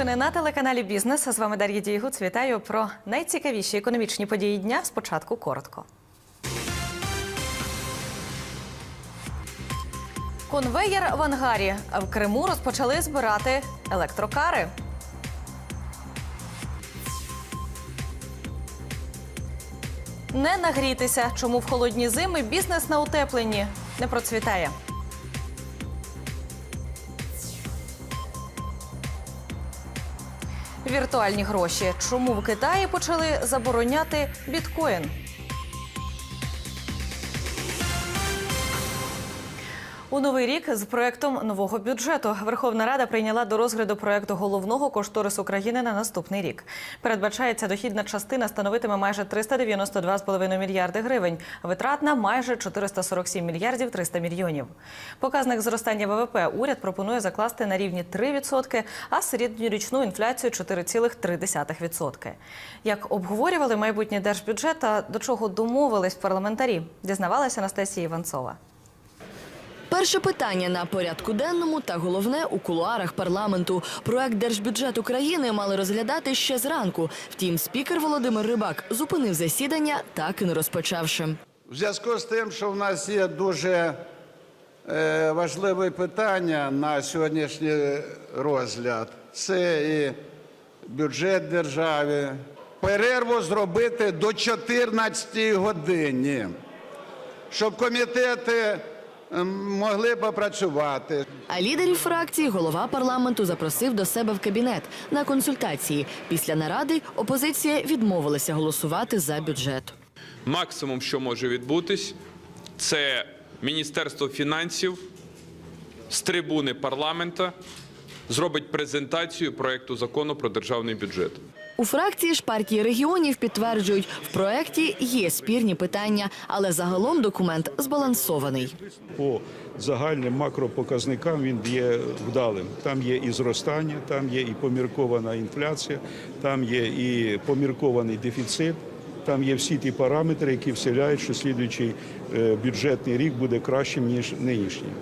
Новини на телеканалі Бізнес. З вами Дар'я Дієгуц. Вітаю про найцікавіші економічні події дня. Спочатку коротко. Конвеєр в ангарі. В Криму розпочали збирати електрокари. Не нагрітися, чому в холодні зими бізнес на утепленні не процвітає. Віртуальні гроші. Чому в Китаї почали забороняти біткоін? У новий рік з проектом нового бюджету Верховна Рада прийняла до розгляду проекту головного кошторису країни на наступний рік. Передбачається дохідна частина становитиме майже 392,5 мільярди гривень, витратна майже 447 мільярдів 300 мільйонів. Показник зростання ВВП уряд пропонує закласти на рівні 3%, а середньорічну інфляцію 4,3%. Як обговорювали майбутній держбюджет та до чого домовились парламентарі, дізнавалася Анастасія Іванцова. Перше питання на порядку денному та головне у кулуарах парламенту. Проект держбюджет України мали розглядати ще зранку. Втім, спікер Володимир Рибак зупинив засідання, так і не розпочавши. В зв'язку з тим, що в нас є дуже е, важливе питання на сьогоднішній розгляд, це і бюджет держави. Перерву зробити до 14 годині, щоб комітети могли попрацювати. А лідерів фракції голова парламенту запросив до себе в кабінет на консультації. Після наради опозиція відмовилася голосувати за бюджет. Максимум, що може відбутись, це Міністерство фінансів з трибуни парламента зробить презентацію проекту закону про державний бюджет. У фракції ж партії регіонів підтверджують, в проекті є спірні питання, але загалом документ збалансований. по загальним макропоказникам він є вдалим. Там є і зростання, там є і поміркована інфляція, там є і поміркований дефіцит. Там є всі ті параметри, які вселяють, що слідуючий е, бюджетний рік буде кращим ніж нинішній.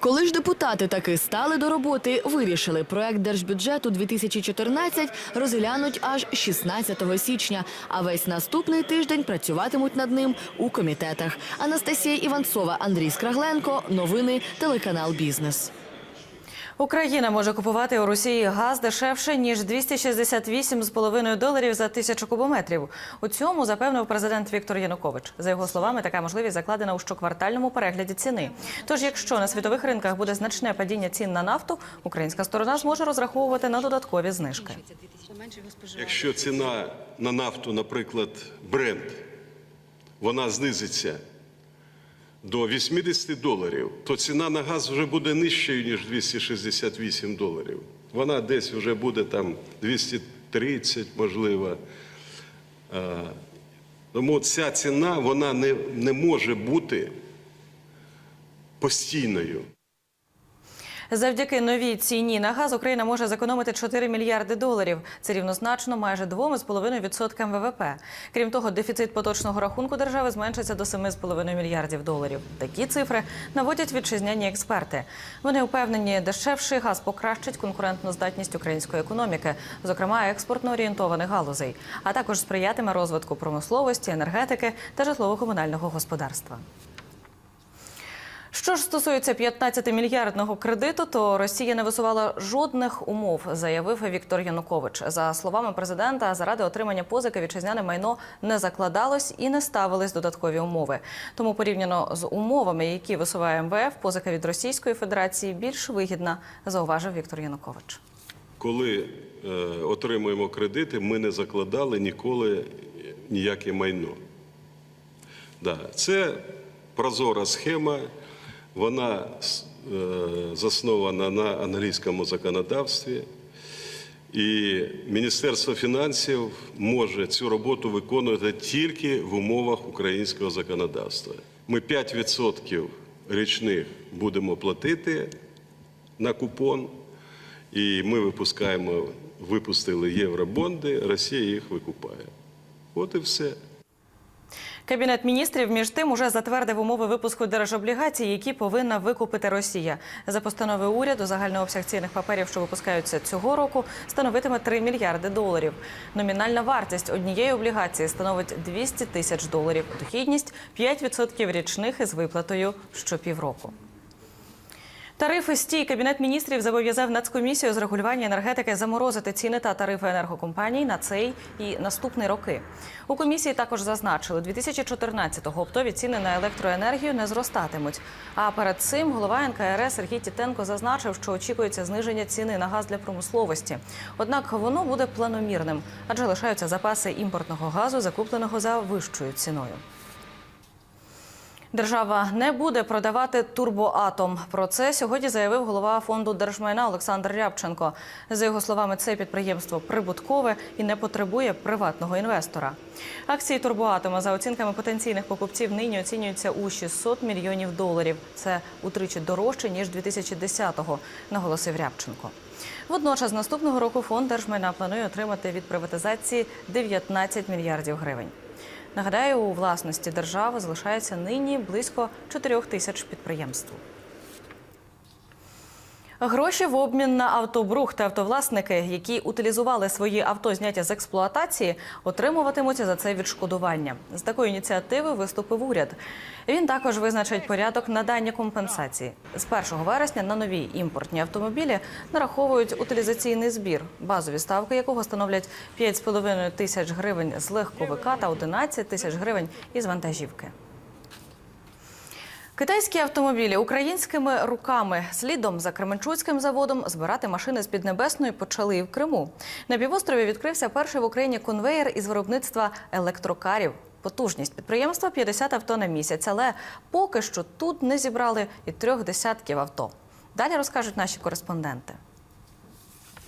Коли ж депутати таки стали до роботи, вирішили проект держбюджету 2014 розглянуть аж 16 січня, а весь наступний тиждень працюватимуть над ним у комітетах. Анастасія Іванцова, Андрій Скрагленко. Новини телеканал Бізнес. Україна може купувати у Росії газ дешевше ніж 268,5 доларів за тисячу кубометрів. У цьому запевнив президент Віктор Янукович. За його словами, така можливість закладена у щоквартальному перегляді ціни. Тож, якщо на світових ринках буде значне падіння цін на нафту, українська сторона зможе розраховувати на додаткові знижки. Якщо ціна на нафту, наприклад, бренд, вона знизиться до 80 доларів, то ціна на газ вже буде нижчою, ніж 268 доларів. Вона десь вже буде там 230, можливо. Е, Тому ця ціна вона не, не може бути постійною. Завдяки новій ціні на газ Україна може зекономити 4 мільярди доларів. Це рівнозначно майже 2,5% ВВП. Крім того, дефіцит поточного рахунку держави зменшиться до 7,5 мільярдів доларів. Такі цифри наводять вітчизняні експерти. Вони упевнені, дешевший газ покращить конкурентну здатність української економіки, зокрема експортно орієнтованих галузей, а також сприятиме розвитку промисловості, енергетики та житлово-комунального господарства. Що ж стосується 15-мільярдного кредиту, то Росія не висувала жодних умов, заявив Віктор Янукович. За словами президента, заради отримання позики вітчизняне майно не закладалось і не ставились додаткові умови. Тому порівняно з умовами, які висуває МВФ, позика від Російської Федерації більш вигідна, зауважив Віктор Янукович. Коли е, отримуємо кредити, ми не закладали ніколи ніяке майно. Да, це прозора схема, вона е, заснована на англійському законодавстві. І Міністерство фінансів може цю роботу виконувати тільки в умовах українського законодавства. Ми 5% річних будемо платити на купон, і ми випускаємо, випустили євробонди, Росія їх викупає. От і все. Кабінет міністрів між тим уже затвердив умови випуску держоблігацій, які повинна викупити Росія. За постановою уряду загальний обсяг цінних паперів, що випускаються цього року, становитиме 3 мільярди доларів. Номінальна вартість однієї облігації становить 200 тисяч доларів. Дохідність 5% річних із виплатою щопівроку. Тарифи стій Кабінет міністрів зобов'язав Нацкомісію з регулювання енергетики заморозити ціни та тарифи енергокомпаній на цей і наступний роки. У комісії також зазначили, 2014-го оптові ціни на електроенергію не зростатимуть. А перед цим голова НКРС Сергій Тітенко зазначив, що очікується зниження ціни на газ для промисловості. Однак воно буде планомірним, адже лишаються запаси імпортного газу, закупленого за вищою ціною. Держава не буде продавати турбоатом. Про це сьогодні заявив голова фонду держмайна Олександр Рябченко. За його словами, це підприємство прибуткове і не потребує приватного інвестора. Акції турбоатома за оцінками потенційних покупців нині оцінюються у 600 мільйонів доларів. Це утричі дорожче ніж 2010-го, наголосив Рябченко. Водночас наступного року фонд держмайна планує отримати від приватизації 19 мільярдів гривень. Нагадаю, у власності держави залишається нині близько 4 тисяч підприємств. Гроші в обмін на автобрухт автовласники, які утилізували свої авто зняті з експлуатації, отримуватимуть за це відшкодування. З такою ініціативою виступив уряд. Він також визначить порядок надання компенсації. З 1 вересня на нові імпортні автомобілі нараховують утилізаційний збір, базові ставки якого становлять 5,5 тисяч гривень з легковика та 11 тисяч гривень із вантажівки. Китайські автомобілі українськими руками слідом за Кременчуцьким заводом збирати машини з Піднебесної почали і в Криму. На півострові відкрився перший в Україні конвеєр із виробництва електрокарів. Потужність підприємства 50 авто на місяць, але поки що тут не зібрали і трьох десятків авто. Далі розкажуть наші кореспонденти.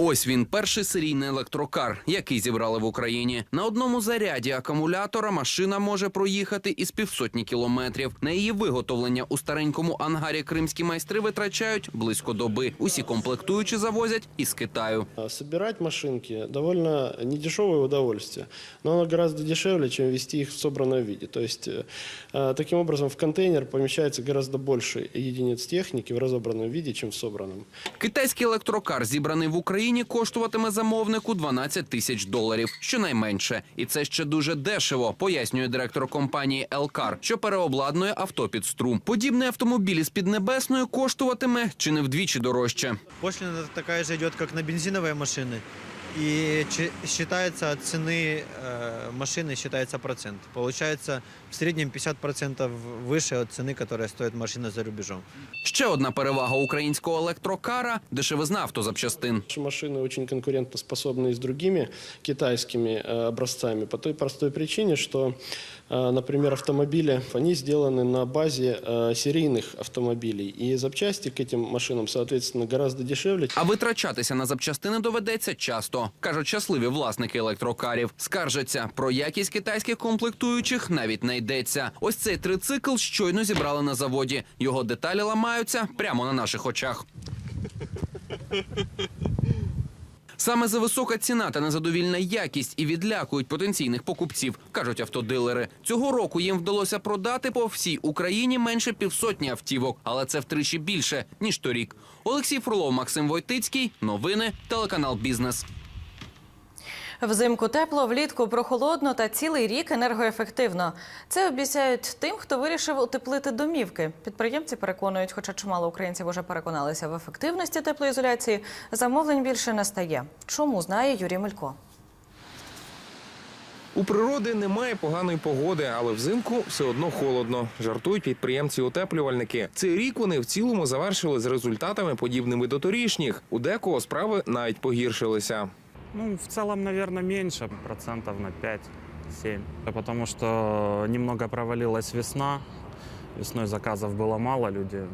Ось він, перший серійний електрокар, який зібрали в Україні. На одному заряді акумулятора машина може проїхати із півсотні кілометрів. На її виготовлення у старенькому ангарі кримські майстри витрачають близько доби. Усі комплектуючі завозять із Китаю. А Собирать машинки довольно недешевое удовольствие, но оно гораздо дешевле, чем вести их в собранном виде. То есть, э, э, таким образом, в контейнер помещается гораздо больше единиц техники в разобранном виде, чем в собранном. Китайський електрокар, зібраний в Україні, коштуватиме замовнику 12 тисяч доларів, щонайменше. І це ще дуже дешево, пояснює директор компанії Елкар, що переобладнує авто під струм. Подібний автомобіль із Піднебесною коштуватиме чи не вдвічі дорожче. Пошліна така ж йде, як на бензинові машины. И чи- считается от цены э, машины считается процент. Получается в среднем 50% выше от цены, которая стоит машина за рубежом. Ще одна перевага українського електрокара дешевизна автозапчастин. Наши машины очень конкурентоспособны и с другими китайскими э, образцами по той простой причине, что, э, например, автомобили, они сделаны на базе э, серийных автомобилей. И запчасти к этим машинам, соответственно, гораздо дешевле. А витрачатися на запчастини доведеться часто, кажуть щасливі власники електрокарів. Скаржаться про якість китайських комплектуючих навіть не йдеться. Ось цей трицикл щойно зібрали на заводі. Його деталі ламаються прямо на наших очах. Саме за висока ціна та незадовільна якість і відлякують потенційних покупців, кажуть автодилери. Цього року їм вдалося продати по всій Україні менше півсотні автівок, але це втричі більше ніж торік. Олексій Фролов, Максим Войтицький. Новини, телеканал Бізнес. Взимку тепло, влітку прохолодно та цілий рік енергоефективно. Це обіцяють тим, хто вирішив утеплити домівки. Підприємці переконують, хоча чимало українців уже переконалися в ефективності теплоізоляції, замовлень більше не стає. Чому знає Юрій Мелько? У природи немає поганої погоди, але взимку все одно холодно. Жартують підприємці-утеплювальники. Цей рік вони в цілому завершили з результатами подібними до торішніх. У декого справи навіть погіршилися. Ну, в целом, наверное, меньше, процентов на 5-7. Потому что немного провалилась весна. Весной заказов было мало, люди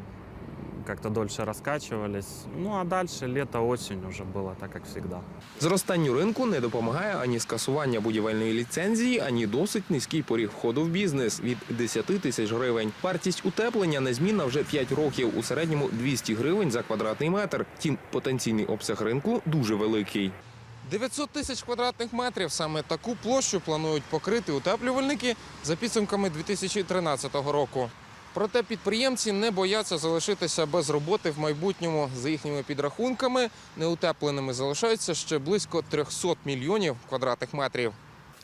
как-то дольше раскачивались. Ну, а дальше лето, осень уже было так, как всегда. Зростанню ринку не допомагає ані скасування будівельної ліцензії, ані досить низький поріг входу в бізнес від 10 тисяч гривень. Вартість утеплення незмінна вже 5 років. У середньому 200 гривень за квадратний метр. Тім потенційний обсяг ринку дуже великий. 900 тисяч квадратних метрів. Саме таку площу планують покрити утеплювальники за підсумками 2013 року. Проте підприємці не бояться залишитися без роботи в майбутньому. За їхніми підрахунками, неутепленими залишається ще близько 300 мільйонів квадратних метрів.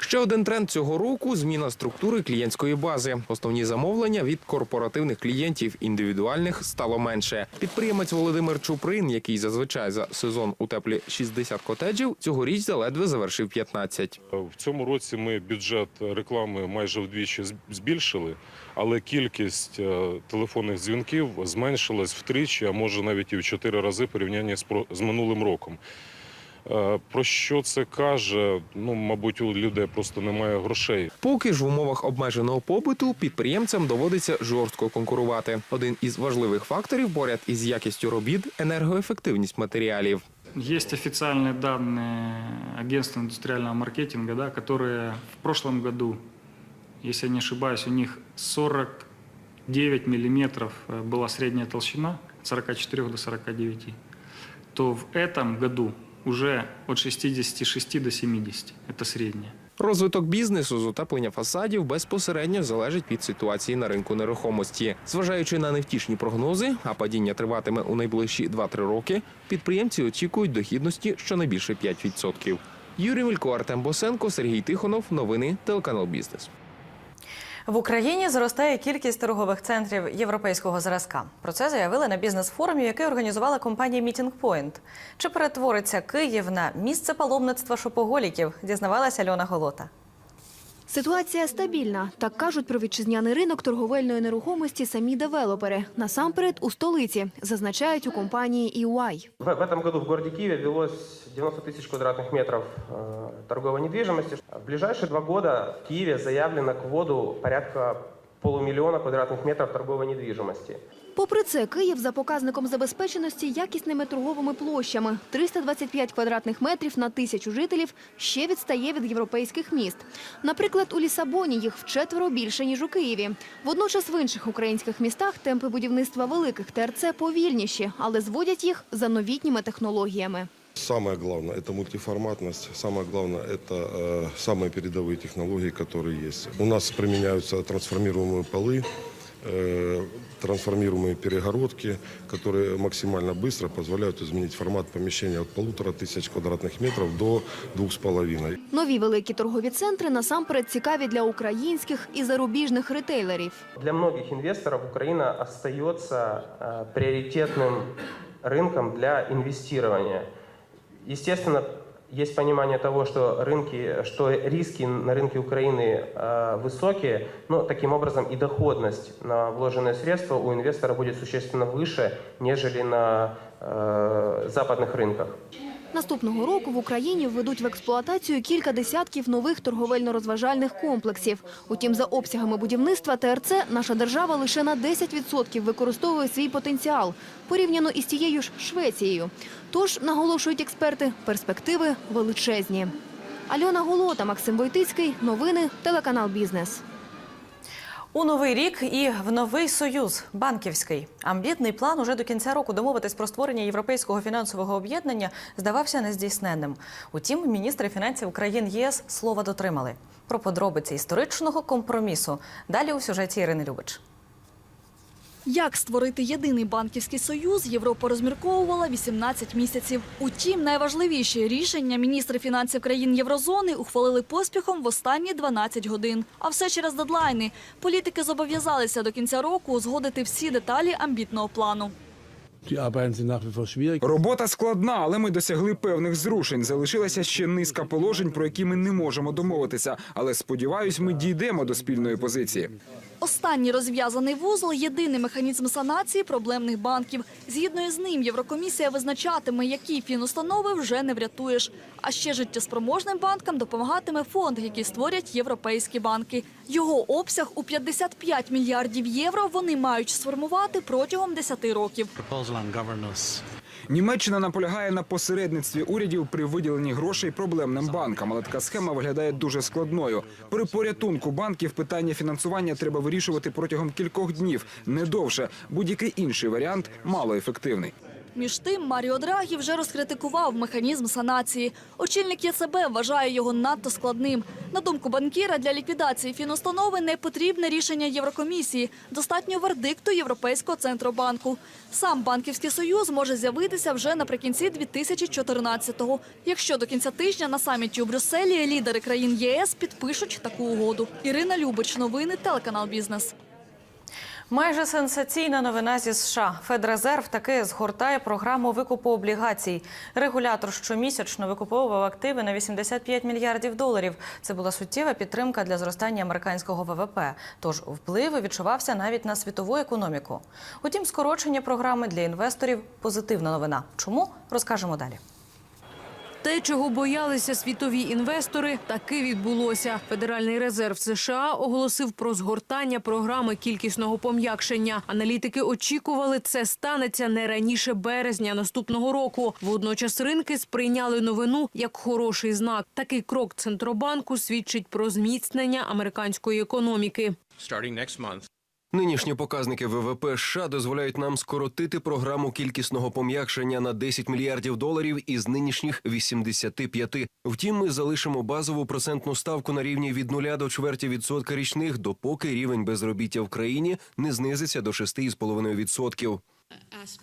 Ще один тренд цього року зміна структури клієнтської бази. Основні замовлення від корпоративних клієнтів індивідуальних стало менше. Підприємець Володимир Чуприн, який зазвичай за сезон утеплює 60 котеджів, цьогоріч заледве завершив 15. В цьому році ми бюджет реклами майже вдвічі збільшили, але кількість е, телефонних дзвінків зменшилась втричі, а може навіть і в чотири рази про- з минулим роком. Е, Про що це каже? Ну, мабуть, у людей просто немає грошей. Поки ж в умовах обмеженого побиту підприємцям доводиться жорстко конкурувати. Один із важливих факторів поряд із якістю робіт енергоефективність матеріалів. Есть официальные данные агентства индустриального маркетинга, да, которые в прошлом году, если я не ошибаюсь, у них 49 миллиметров э, была средняя толщина, от 44 до 49, то в этом году уже от 66 до 70. Это средняя. Розвиток бізнесу з утеплення фасадів безпосередньо залежить від ситуації на ринку нерухомості. Зважаючи на невтішні прогнози, а падіння триватиме у найближчі 2-3 роки, підприємці очікують дохідності щонайбільше 5%. Юрій Мілько, Артем Босенко, Сергій Тихонов. Новини телеканал Бізнес. В Україні зростає кількість торгових центрів європейського зразка. Про це заявили на бізнес-форумі, який організувала компанія Point. Чи перетвориться Київ на місце паломництва шопоголіків? Дізнавалася Льона Голота. Ситуація стабільна. Так кажуть про вітчизняний ринок торговельної нерухомості самі девелопери. Насамперед у столиці, зазначають у компанії EY. В, в этом году в городе Киеве велось 90 тысяч квадратных метров э, торговой недвижимости. В ближайшие два года в Киеве заявлено к вводу порядка полумиллиона квадратных метров торговой недвижимости. Попри це, Київ за показником забезпеченості якісними торговими площами 325 квадратних метрів на тисячу жителів ще відстає від європейських міст. Наприклад, у Лісабоні їх вчетверо більше ніж у Києві. Водночас в інших українських містах темпи будівництва великих ТРЦ повільніші, але зводять їх за новітніми технологіями. Самое главное – это мультиформатность. Самое главное – это э, самые передовые технологии, которые есть. У нас применяются трансформируемые полы, э, трансформируемые перегородки, которые максимально быстро позволяют изменить формат помещения от полутора тысяч квадратных метров до двух с половиной. Нові великі торгові центри насамперед цікаві для українських і зарубіжних ретейлерів. Для многих инвесторов Украина остается э, приоритетным рынком для инвестирования. Естественно, есть понимание того, что, рынки, что риски на рынке Украины э, высокие, но таким образом и доходность на вложенные средства у инвестора будет существенно выше, нежели на э, западных рынках. Наступного року в Україні введуть в експлуатацію кілька десятків нових торговельно-розважальних комплексів. Утім, за обсягами будівництва ТРЦ наша держава лише на 10% використовує свій потенціал порівняно із тією ж Швецією. Тож, наголошують експерти, перспективи величезні. Альона Голота, Максим Войтицький. Новини телеканал Бізнес. У новий рік і в новий союз банківський амбітний план уже до кінця року домовитись про створення європейського фінансового об'єднання здавався нездійсненним. Утім, міністри фінансів країн єС слова дотримали. Про подробиці історичного компромісу далі у сюжеті Ірини Любич. Як створити єдиний банківський союз, Європа розмірковувала 18 місяців. Утім, найважливіші рішення міністри фінансів країн Єврозони ухвалили поспіхом в останні 12 годин. А все через дедлайни. Політики зобов'язалися до кінця року узгодити всі деталі амбітного плану. Робота складна, але ми досягли певних зрушень. Залишилася ще низка положень, про які ми не можемо домовитися. Але сподіваюсь, ми дійдемо до спільної позиції. Останній розв'язаний вузол – єдиний механізм санації проблемних банків. Згідно із ним, Єврокомісія визначатиме, які фінустанови вже не врятуєш. А ще життєспроможним банкам допомагатиме фонд, який створять європейські банки. Його обсяг у 55 мільярдів євро вони мають сформувати протягом 10 років. Німеччина наполягає на посередництві урядів при виділенні грошей проблемним банкам, але така схема виглядає дуже складною. При порятунку банків питання фінансування треба вирішувати протягом кількох днів, не довше. Будь-який інший варіант малоефективний. Між тим, Маріо Драгі вже розкритикував механізм санації. Очільник ЄЦБ вважає його надто складним. На думку банкіра, для ліквідації фінустанови не потрібне рішення Єврокомісії. Достатньо вердикту Європейського центробанку. Сам банківський союз може з'явитися вже наприкінці 2014-го. Якщо до кінця тижня на саміті у Брюсселі лідери країн ЄС підпишуть таку угоду. Ірина Любич, новини, телеканал Бізнес. Майже сенсаційна новина зі США. Федрезерв таки згортає програму викупу облігацій. Регулятор щомісячно викуповував активи на 85 мільярдів доларів. Це була суттєва підтримка для зростання американського ВВП. Тож вплив відчувався навіть на світову економіку. Утім, скорочення програми для інвесторів позитивна новина. Чому розкажемо далі. Те, чого боялися світові інвестори, таки відбулося. Федеральний резерв США оголосив про згортання програми кількісного пом'якшення. Аналітики очікували, це станеться не раніше березня наступного року. Водночас ринки сприйняли новину як хороший знак. Такий крок центробанку свідчить про зміцнення американської економіки. Нинішні показники ВВП США дозволяють нам скоротити програму кількісного пом'якшення на 10 мільярдів доларів із нинішніх 85. Втім, ми залишимо базову процентну ставку на рівні від 0 до чверті відсотка річних, допоки рівень безробіття в країні не знизиться до 6,5 відсотків.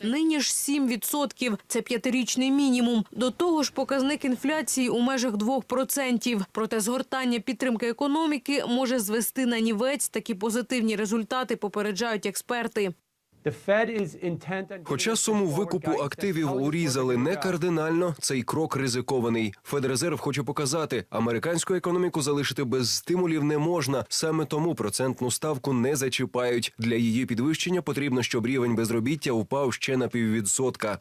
Нині ж 7%. Це п'ятирічний мінімум. До того ж, показник інфляції у межах 2%. Проте згортання підтримки економіки може звести на нівець. Такі позитивні результати попереджають експерти. Хоча суму викупу активів урізали не кардинально, цей крок ризикований. Федрезерв хоче показати, американську економіку залишити без стимулів не можна. Саме тому процентну ставку не зачіпають. Для її підвищення потрібно, щоб рівень безробіття упав ще на піввідсотка.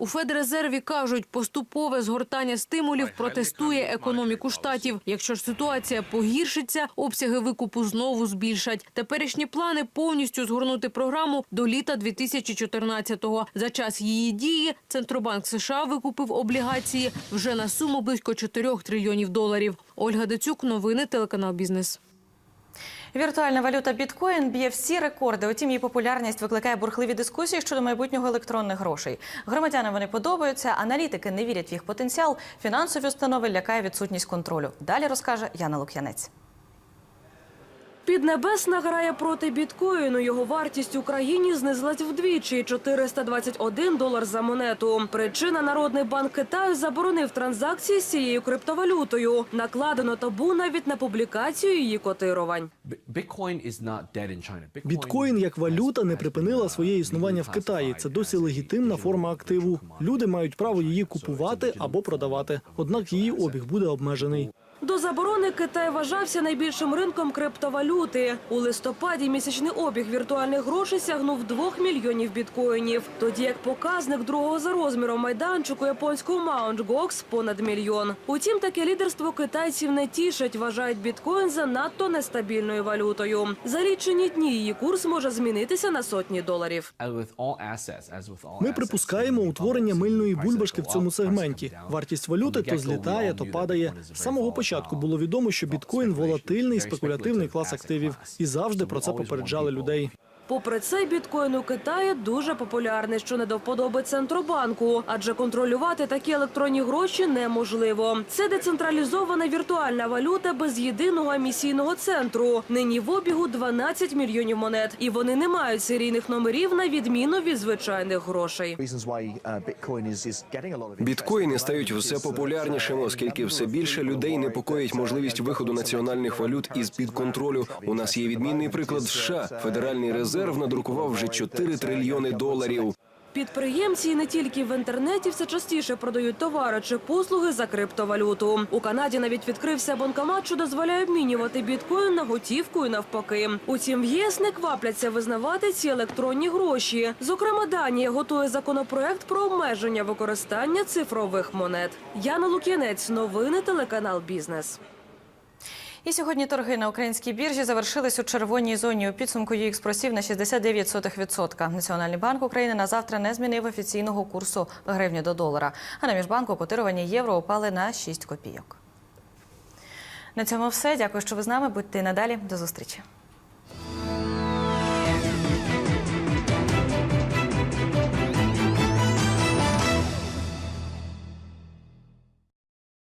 У Федрезерві кажуть, поступове згортання стимулів протестує економіку штатів. Якщо ж ситуація погіршиться, обсяги викупу знову збільшать. Теперішні плани повністю згорнути програму до літа 2014-го. За час її дії Центробанк США викупив облігації вже на суму близько 4 трильйонів доларів. Ольга Децюк, новини, телеканал Бізнес. Віртуальна валюта біткоін б'є всі рекорди. Утім, її популярність викликає бурхливі дискусії щодо майбутнього електронних грошей. Громадянам вони подобаються, аналітики не вірять в їх потенціал. Фінансові установи лякає відсутність контролю. Далі розкаже Яна Лук'янець. Піднебесна грає проти біткоїну. Його вартість в Україні знизилась вдвічі – 421 долар за монету. Причина Народний банк Китаю заборонив транзакції з цією криптовалютою. Накладено табу навіть на публікацію її котирувань. Біткоін як валюта не припинила своє існування в Китаї. Це досі легітимна форма активу. Люди мають право її купувати або продавати. Однак її обіг буде обмежений. До заборони Китай вважався найбільшим ринком криптовалюти. У листопаді місячний обіг віртуальних грошей сягнув 2 мільйонів біткоїнів. Тоді як показник другого за розміром майданчику японського Mount Gox понад мільйон. Утім, таке лідерство китайців не тішить. Вважають біткоін занадто нестабільною валютою. За лічені дні її курс може змінитися на сотні доларів. Ми припускаємо утворення мильної бульбашки в цьому сегменті. Вартість валюти то злітає, то падає. З самого початку було відомо, що біткоін волатильний спекулятивний клас активів, і завжди про це попереджали людей. Попри це, біткоін у Китаї дуже популярний, що не до вподоби центробанку, адже контролювати такі електронні гроші неможливо. Це децентралізована віртуальна валюта без єдиного емісійного центру. Нині в обігу 12 мільйонів монет, і вони не мають серійних номерів на відміну від звичайних грошей. Біткоїни стають все популярнішими, оскільки все більше людей непокоїть можливість виходу національних валют із під контролю. У нас є відмінний приклад США. Федеральний резерв надрукував вже 4 трильйони доларів. Підприємці не тільки в інтернеті все частіше продають товари чи послуги за криптовалюту. У Канаді навіть відкрився банкомат, що дозволяє обмінювати біткоін на готівку і навпаки. Утім, в ЄС не квапляться визнавати ці електронні гроші. Зокрема, Данія готує законопроект про обмеження використання цифрових монет. Яна Лук'янець, новини телеканал Бізнес. І сьогодні торги на українській біржі завершились у червоній зоні. У підсумку ЮХ просів на 69%. Національний банк України на завтра не змінив офіційного курсу гривні до долара. А на міжбанку котирування євро упали на 6 копійок. На цьому все. Дякую, що ви з нами. Будьте надалі. До зустрічі.